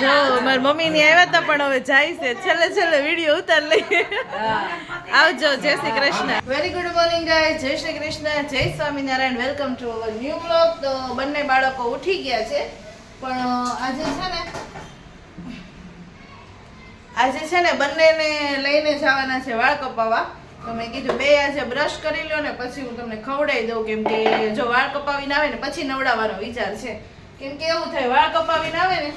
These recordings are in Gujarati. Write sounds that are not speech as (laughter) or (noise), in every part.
જો મારી મમ્મી ની આવ્યા હતા પણ હવે જાય છે. છેલ્લે છેલ્લે વીડિયો ઉતાર લઈએ. આવજો જય Shri Krishna. Very good morning guy જય શ્રી કૃષ્ણ જય Swaminarayan. Welcome to our new blog તો બંને બાળકો ઉઠી ગયા છે. પણ આજે છે ને આજે છે ને બંનેને લઈને જવાના છે વાળ કપાવવા. તો મેં કીધું બે આજે બ્રશ કરી લો ને પછી હું તમને ખવડાવી દઉં. કેમ કે જો વાળ કપાવીને આવે ને પછી નવડાવવાનો વિચાર છે. કેમ કે એવું થાય વાળ કપાવીને આવે ને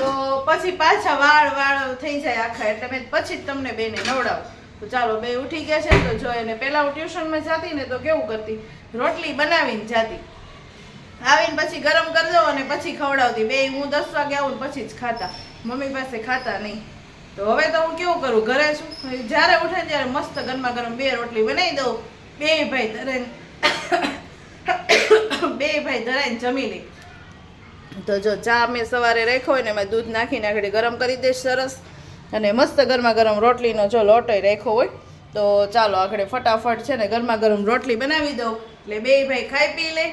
તો પછી પાછા વાળ વાળ થઈ જાય આખા, એટલે મેં પછી જ તમને બેને નવડાવું. તો ચાલો, બે ઉઠી ગયા છે તો જો એને પહેલાં હું ટ્યુશનમાં જતી ને તો કેવું કરતી? રોટલી બનાવીને જાતી. આવીને પછી ગરમ કરી દઉં અને પછી ખવડાવતી. બે હું દસ વાગે આવું પછી જ ખાતા. મમ્મી પાસે ખાતા નહીં. તો હવે તો હું કેવું કરું? ઘરે છું જ્યારે ઉઠે ત્યારે મસ્ત ગરમા ગરમ બે રોટલી બનાવી દઉં. બે ભાઈ ધરાઈને (coughs) બે ભાઈ ધરાઈને જમી લે. તો જો ચા મેં સવારે રાખ્યો હોય ને એમાં દૂધ નાખીને આગળ ગરમ કરી દઈશ સરસ. અને મસ્ત ગરમા ગરમ રોટલીનો જો લોટોય રાખ્યો હોય, તો ચાલો આગળ ફટાફટ છે ને ગરમા ગરમ રોટલી બનાવી દઉં. એટલે બે ભાઈ ખાઈ પી લે.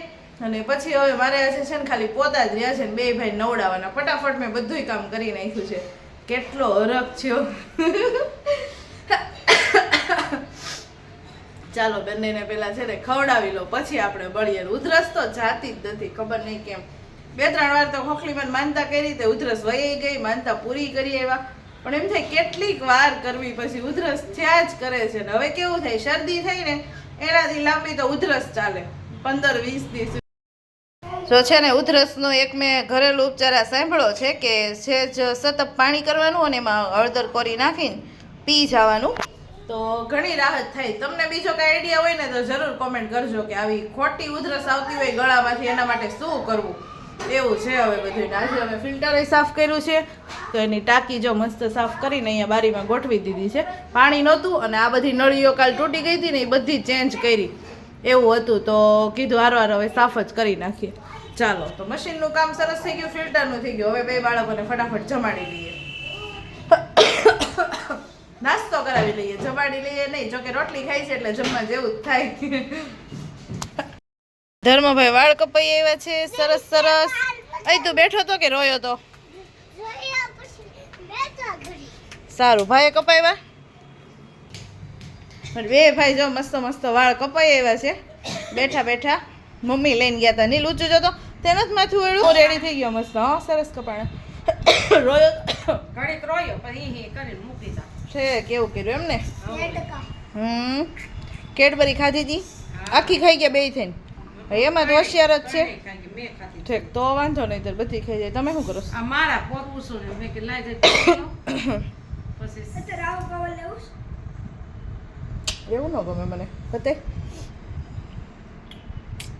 અને પછી હવે મારે આજે છે ને ખાલી પોતા જ રહ્યા છે ને બે ભાઈ નવડાવવાના. ફટાફટ મેં બધુંય કામ કરી નાખ્યું છે. કેટલો અરગ થયો ચાલો બંનેને પેલા છે ને ખવડાવી લો. પછી આપણે બળીએ. ઉધરસ તો જાતી જ નથી. ખબર નહીં કેમ. બે, ત્રણ વાર તો ખોખલીમાં માનતા કરી તે ઉધરસ વહી ગઈ, માનતા પૂરી કરી આવ્યા પણ એમ થાય કેટલીક વાર કરવી પછી ઉધરસ થયા જ કરે છે ને હવે કેવું થાય? શરદી થઈ ને એનાથી લાંબી તો ઉધરસ ચાલે. પંદર, વીસ દિવસ. જો છે ને ઉધરસનો એક મેં ઘરેલું ઉપચાર આ સાંભળ્યો છે કે સેજ સતત પાણી કરવાનું અને એમાં હળદર કોરી નાખીને પી જવાનું. તો ઘણી રાહત થાય. તમને બીજો કાંઈ આઈડિયા હોય ને તો જરૂર કોમેન્ટ કરજો કે આવી ખોટી ઉધરસ આવતી હોય ગળામાંથી, એના માટે શું કરવું? એવું છે, હવે બધું આજે અમે ફિલ્ટર સાફ કર્યું છે. તો એની ટાંકી જો મસ્ત સાફ કરીને અહીંયા બારીમાં ગોઠવી દીધી છે. પાણી નહોતું અને આ બધી નળીઓ કાલ તૂટી ગઈ હતી ને એ બધી ચેન્જ કરી. એવું હતું તો કીધું હારો હારો હવે સાફ જ કરી નાખીએ. ચાલો, તો મશીનનું કામ સરસ થઈ ગયું, ફિલ્ટરનું થઈ ગયું. હવે બે બાળકોને ફટાફટ જમાડી લઈએ. (coughs) નાસ્તો કરાવી લઈએ. જમાડી લઈએ નહીં, જોકે રોટલી ખાઈ છે એટલે જમવા જેવું જ થાય. (laughs) ધર્મભાઈ વાળ કપાઈ આવ્યા છે સરસ સરસ. અહીં તું બેઠો તો કે રોયો તો? સારું ભાઈ કપાવ્યા? પણ બે ભાઈ જો મસ્ત મસ્ત વાળ કપાઈ આવ્યા છે. બેઠા બેઠા. મમ્મી લઈને ગયા હતા નીલ ઊંચું જતો તેને જ માથું વેળું રેડી થઈ ગયો મસ્ત હા સરસ કપાણા. રોયો ઘડીક રોયો પણ ઈ કરીને મૂકી દા. છે કેવું કર્યું એમ ને હમ. કેડબરી ખાધી હતી આખી ખાઈ ગયા બે થઈને? એમાં તો હોશિયાર જ છે. ઠીક તો વાંધો નહીં તો બધી ખાઈ જાય. તમે શું કરો છો? મારા પોતવું છું ને મેં કે લાઈ જાય (coughs) પછી એવું ન ગમે મને. પતે.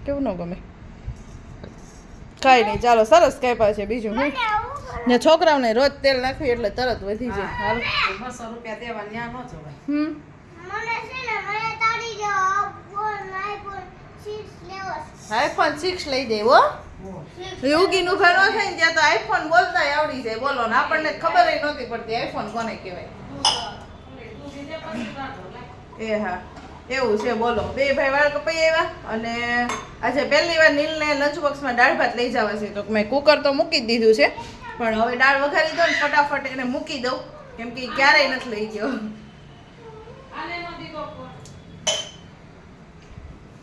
કેવું ન ગમે? કાંઈ નહીં ચાલો સરસ કાપ્યા છે બીજું હું ને છોકરાઓને રોજ તેલ નાખવી એટલે તરત વધી જાય. હાલ. બસો રૂપિયા દેવા ન્યા ન જવાય. હમ. આઈફોન સિક્સ લઈ દે હો. યોગીનું ઘર ન થાય ને ત્યાં તો આઈફોન બોલતા આવડી જાય. બોલો ને આપણને ખબર નહોતી પડતી આઈફોન કોને કહેવાય. એ હા એવું છે બોલો. બે ભાઈ વાળ કપાઈ આવ્યા અને આજે પહેલી વાર નીલને લંચ બોક્સમાં દાળ ભાત લઈ જવા છે. તો મેં કુકર તો મૂકી દીધું છે. પણ હવે દાળ વઘારી દઉં ને ફટાફટ એને મૂકી દઉં. કેમ કે ક્યારેય નથી લઈ ગયો.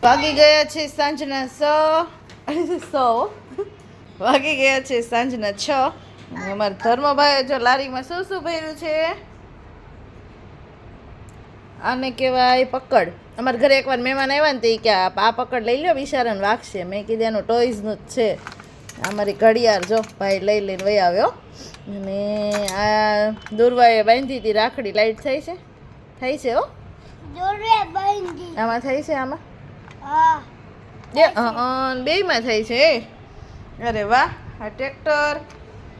વાગી ગયા છે સાંજના સ (laughs) સો. વાગી ગયા છે સાંજના છ. અમારા ધર્મભાઈ જો લારીમાં શું શું ભર્યું છે? આને કહેવાય પકડ. અમારા ઘરે એકવાર મહેમાન આવ્યા ને તે કે આ પકડ લઈ લો બિચારાને વાગશે. મેં કીધું એનું ટોયઝનું જ છે. અમારી ઘડિયાળ જો ભાઈ લઈ લઈને વહી આવ્યો. અને આ દુર્વાએ બાંધી હતી રાખડી લાઈટ થઈ છે? થઈ છે હો? આમાં થઈ છે આમાં? બેયમાં થઈ છે અરે વાહ, આ ટ્રેક્ટર.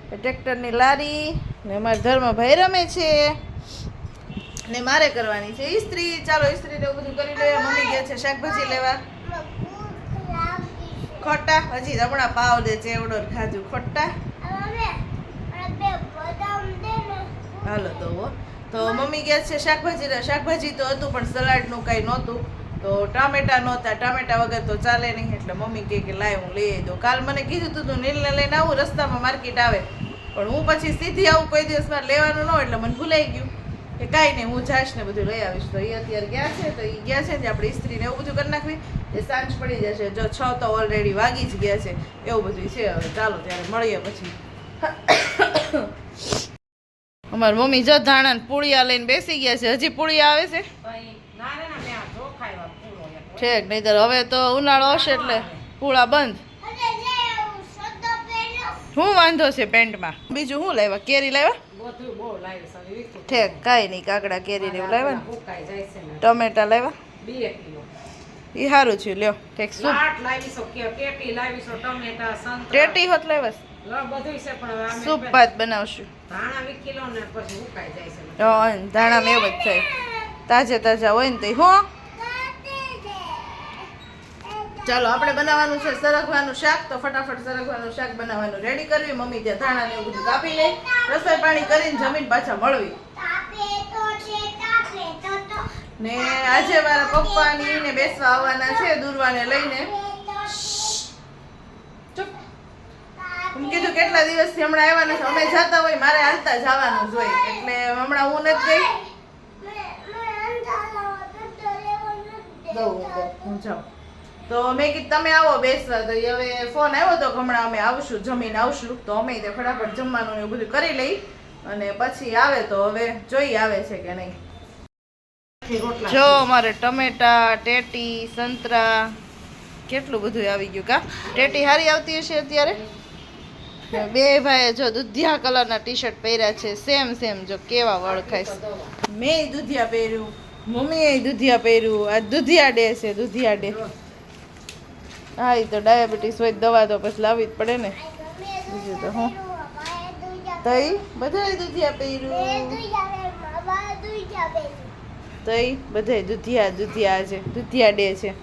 ટ્રેક્ટરની લારી ને અમારા ઘરમાં ભાઈ રમે છે. ને મારે કરવાની છે ઇસ્ત્રી ચાલો ઇસ્ત્રી ને બધું કરી લે મમ્મી ગયા છે શાકભાજી લેવા. ખોટા? હજી હમણાં પાવ દે છે, એવડો જ ખાધું. ખોટા? હાલો તો તો મમ્મી ગયા છે શાકભાજી શાકભાજી તો હતું, પણ સલાડનું કાંઈ નહોતું. તો ટામેટા નહોતા ટામેટા વગર તો ચાલે નહીં. એટલે મમ્મી કહે કે, લાય, હું લઈ દઉં કાલ મને કીધું તું તું નીલને લઈને આવું, રસ્તામાં માર્કેટ આવે. પણ હું પછી સીધી આવું કોઈ દિવસ મારે લેવાનું ન એટલે મને ભૂલાઈ ગયું. કે કાંઈ નહીં, હું જાશ ને બધું લઈ આવીશ. તો એ અત્યારે ગયા છે, તો એ ગયા છે ને આપણે ઇસ્ત્રીને એવું બધું કરી નાખવી, એ સાંજ પડી જશે. જો છ તો ઓલરેડી વાગી જ ગયા છે. એવું બધું છે, હવે ચાલો, ત્યારે મળીએ પછી. (coughs) અમારી મમ્મી જો ધાણા પૂળિયા લઈને બેસી ગયા છે. હજી પૂળિયા આવે છે? ઠેક નહીતર હવે તો ઉનાળો હશે એટલે પૂળા બંધ. શું વાંધો છે પેન્ટમાં? બીજું શું લાવ્યા? કેરી લાવ્યા. ઠેક કાંઈ નહીં કાકડા કેરી ને એવું લાવ્યા ને. ટમેટા લાવ્યા? એ સારું છે લ્યો. ઠેક કે ટેટી હોત લાવ્યા સૂપ ભાત બનાવશું. ધાણા મેં કિલો ને પછી ઉકાઈ જાય છે. હા, ધાણામાં એવું જ થાય. તાજે તાજા હોય ને તો હો. ચાલો, આપણે બનાવવાનું છે સરગવાનું શાક. તો ફટાફટ સરગવાનું શાક બનાવવાનું રેડી કરવી. મમ્મી ત્યાં ધાણા ને એવું બધું કાપી લે રસોઈ પાણી કરીને જમીન પાછા મળવી. ને આજે મારા પપ્પાની ને બેસવા આવવાના છે, દૂરવાને લઈને. એમ કીધું કેટલા દિવસથી હમણાં આવ્યા નથી. અમે જતા હોય, મારે હાલતા જવાનું જ હોય. એટલે હમણાં હું નથી ગઈ. જાઉં. તો મેં કીધું તમે આવો બેસવા. તો હવે ફોન આવ્યો તો હમણાં અમે આવશું જમીને આવશું. તો અમે તે ફટાફટ જમવાનું એવું બધું કરી લઈ અને પછી આવે તો હવે જોઈ આવે છે કે નહીં. જો અમારે ટમેટા ટેટી સંતરા કેટલું બધું આવી ગયું કા? ટેટી હારી આવતી હશે અત્યારે? બે ભાઈએ જો દુધિયા કલરના ટી શર્ટ પહેર્યા છે સેમ સેમ જો કેવા વળખાય મેં દુધિયા પહેર્યું. મમ્મીએ દુધિયા પહેર્યું. આ દુધિયા ડે છે, દુધિયા ડે. હા એ તો ડાયાબિટીસ હોય દવા તો પછી લાવવી જ પડે ને. બીજું તો હું? તઈ બધાય દુધિયા પહેર્યું. તઈ બધાય દુધિયા દુધિયા છે, દુધિયા ડે છે.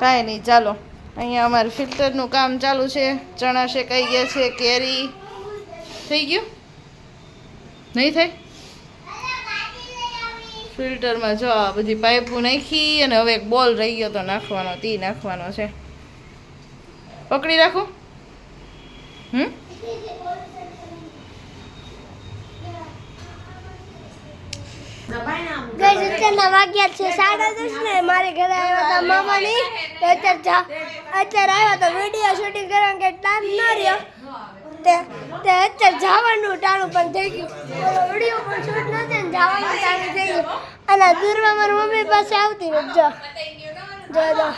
કાંઈ નહીં, ચાલો. અહીંયા અમારે ફિલ્ટરનું કામ ચાલુ છે. ચણા શેકાઈ ગયા છે, કેરી. થઈ ગયું? નહીં થાય? ફિલ્ટરમાં જો આ બધી પાઇપો નાખી અને હવે એક બોલ રહી ગયો તો નાખવાનો, તી નાખવાનો છે. પકડી રાખો. હમ? અત્યારના વાગ્યા છે, સાડા મારે ઘરે આવ્યા હતા મામાની. અત્યારે અત્યારે આવ્યા તો વીડિયો શૂટિંગ કરવાનો કે ટાઈમ ન રહ્યો. તે અત્યારે જવાનું ટાણું પણ થઈ ગયું. વીડિયો પણ શૂટ ને જવાનું ટાણું થઈ ગયું. અને દૂરમાં મારી મમ્મી પાસે આવતી રહે જો. જો જો.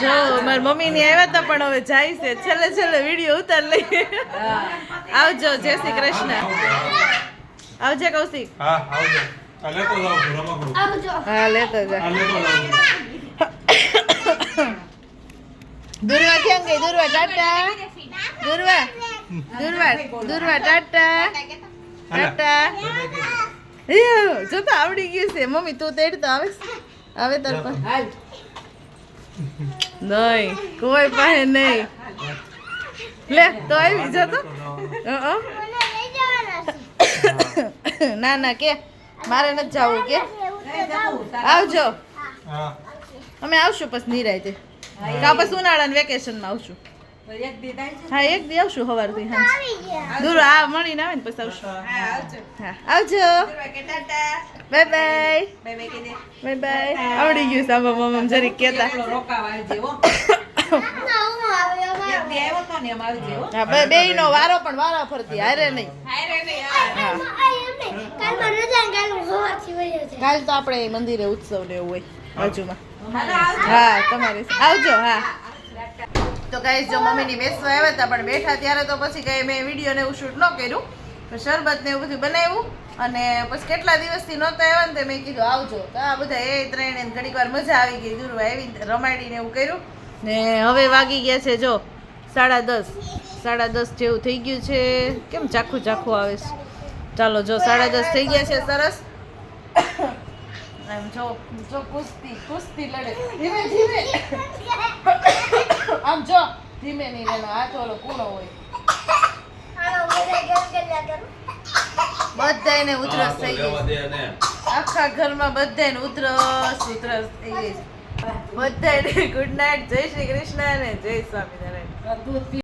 જો. મારી મમ્મી ની આવ્યા હતા પણ હવે જાય છે. છેલ્લે છેલ્લે વીડિયો ઉતાર લઈએ. આવજો જય શ્રી કૃષ્ણ. આવજે કૌશિક. હા આવજો. આ લેતો આવજો. હા લેતો જા. લેતો જાઉં છું દુર્વા કેમ ગઈ? દુર્વા ટાટા? દુર્વા? દુર્વા? દુર્વા ટાટા? ટાટા? જો તો આવડી ગયું છે. મમ્મી તું તેડ તો આવે આવે તાર પર. નહીં કોઈ પાસે નહીં. લે તો આવી જો તો. ના ના કે. મારે નથી જવું કે. આવજો. અમે આવશું પછી નિરાયતે. કા પછી ઉનાળાના વેકેશનમાં આવશું. હા એક દી આવશું સવારથી હા. દૂર આ મળીને આવે ને પછી આવશું. હા આવજો. Bye bye. બાય બાય આવડી ગયું સામા મમ્મ જરી કેતા હા. બે નો વારો પણ વારા ફરતી હારે નહીં. કાલ તો આપણે મંદિરે ઉત્સવ ને એવું હોય બાજુમાં. હા તમારે. આવજો હા. તો ગાઈસ જો મમ્મીની બેસવા આવ્યા હતા પણ બેઠા ત્યારે તો પછી કઈ મેં વીડિયો ને એવું શૂટ ન કર્યું. શરબત ને એવું બધું બનાવ્યું. અને પછી કેટલા દિવસથી નહોતા આવ્યા ને તે મેં કીધું આવજો. તો આ બધા એ ત્રણ ઘણી વાર મજા આવી ગઈ. દૂરવા આવી રમાડીને એવું કર્યું. ને હવે વાગી ગયા છે જો સાડા દસ. સાડા દસ જેવું થઈ ગયું છે. કેમ ચાખું ચાખું આવે છે? ચાલો જો સાડા દસ થઈ ગયા છે સરસ. એમ જો જો કુસ્તી કુસ્તી લડે. ધીમે ધીમે. (coughs) આમ જો ધીમે નહીં હાથ ઓલો કૂણો હોય. બધાને બધા ગરગરિયા કરો બધાયને ઉધરસ થઈ ગઈ આખા ઘરમાં બધાને ઉધરસ ઉધરસ થઈ ગઈ બધાને ગુડ નાઇટ. જય શ્રી કૃષ્ણ અને જય સ્વામિનારાયણ.